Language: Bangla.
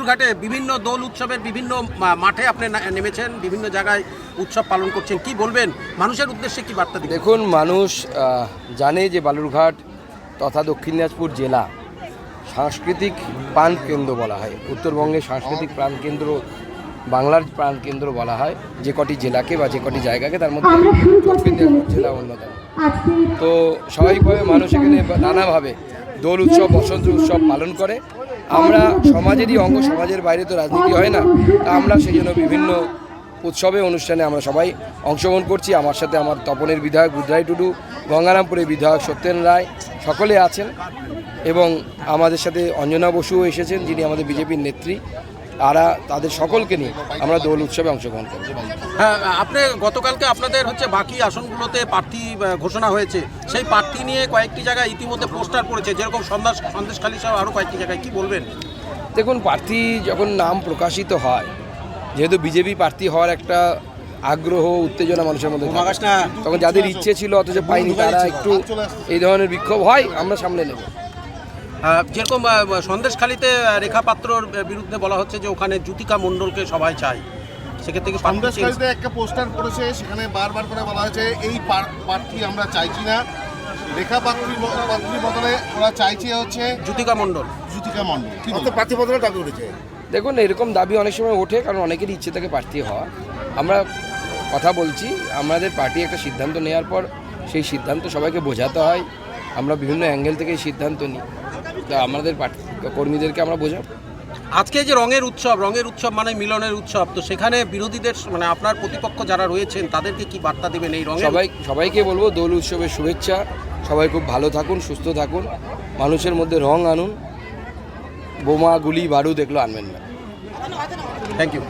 বালুরঘাটে বিভিন্ন দোল উৎসবের বিভিন্ন মা- মাঠে আপনি নেমেছেন বিভিন্ন জায়গায় উৎসব পালন করছেন। কি বলবেন? মানুষের উদ্দেশ্যে কি বার্তা দিবেন? দেখুন মানুষ জানে যে বালুরঘাট তথা দক্ষিণ দিনাজপুর জেলা সাংস্কৃতিক প্রাণ কেন্দ্র বলা হয়। উত্তরবঙ্গের সাংস্কৃতিক প্রাণ কেন্দ্র বাংলার প্রাণ কেন্দ্র বলা হয়। যে কটি জেলাকে বা যে কটি জায়গাকে তার মধ্যে দক্ষিণ দিনাজপুর জেলা অন্যতম। তো স্বাভাবিকভাবে মানুষ এখানে নানাভাবে দোল উৎসব, বসন্ত উৎসব পালন করে। আমরা সমাজেরই অঙ্গ, সমাজের বাইরে তো রাজনীতি হয় না। তা আমরা সেই জন্য বিভিন্ন উৎসবে, অনুষ্ঠানে আমরা সবাই অংশগ্রহণ করছি। আমার সাথে আমার তপনের বিধায়ক রুদ্রাই টুডু, গঙ্গারামপুরের বিধায়ক সত্যেন রায়, সকলে আছেন। এবং আমাদের সাথে অঞ্জনা বসুও এসেছেন, যিনি আমাদের বিজেপির নেত্রী। তারা তাদের সকলকে নিয়ে আমরা দোল উৎসবে অংশগ্রহণ করছি হ্যাঁ আপনি গতকালকে আপনাদের হচ্ছে বাকি আসনগুলোতে প্রার্থী ঘোষণা হয়েছে। সেই প্রার্থী নিয়ে কয়েকটি জায়গায় ইতিমধ্যে পোস্টার পড়েছে। যেরকম সন্দেশ সন্দেশখালী সহ আরও কয়েকটি জায়গায়। কি বলবেন? দেখুন প্রার্থী যখন নাম প্রকাশিত হয় যেহেতু বিজেপি প্রার্থী হওয়ার একটা আগ্রহ উত্তেজনা মানুষের মধ্যে তখন যাদের ইচ্ছে ছিল অথচ পাইনি তারা একটু এই ধরনের বিক্ষোভ হয় আমরা সামনে নেব। যেরকম সন্দেশখালীতে রেখা পাত্রর বিরুদ্ধে বলা হচ্ছে যে ওখানে জুতিকা মণ্ডলকে সবাই চাই সেক্ষেত্রে কি প্রার্থী একটা পোস্টার পড়েছে সেখানে বারবার করে বলা হয়েছে এই পার- প্রার্থী আমরা চাইছি না। রেখা পাত্রী পাত্রীর বদলে ওরা চাইছে হচ্ছে জুতিকা মণ্ডল। জ্যোতিকা মণ্ডল। প্রার্থী বদলে দাবি উঠেছে। দেখুন এরকম দাবি অনেক সময় ওঠে কারণ অনেকেরই ইচ্ছে থাকে প্রার্থী হওয়া আমরা কথা বলছি আমাদের পার্টি একটা সিদ্ধান্ত নেওয়ার পর সেই সিদ্ধান্ত সবাইকে বোঝাতে হয়। আমরা বিভিন্ন অ্যাঙ্গেল থেকে এই সিদ্ধান্ত নিই। আমাদের পার্টি কর্মীদেরকে আমরা বোঝাবো। আজকে যে রঙের উৎসব রঙের উৎসব মানে মিলনের উৎসব তো সেখানে বিরোধীদের মানে আপনার প্রতিপক্ষ যারা রয়েছেন তাদেরকে কি বার্তা দেবেন এই রঙের? সবাই সবাইকে বলব দোল উৎসবের শুভেচ্ছা। সবাই খুব ভালো থাকুন সুস্থ থাকুন। মানুষের মধ্যে রং আনুন। বোমা গুলি বারুদ এগুলো আনবেন না। Thank you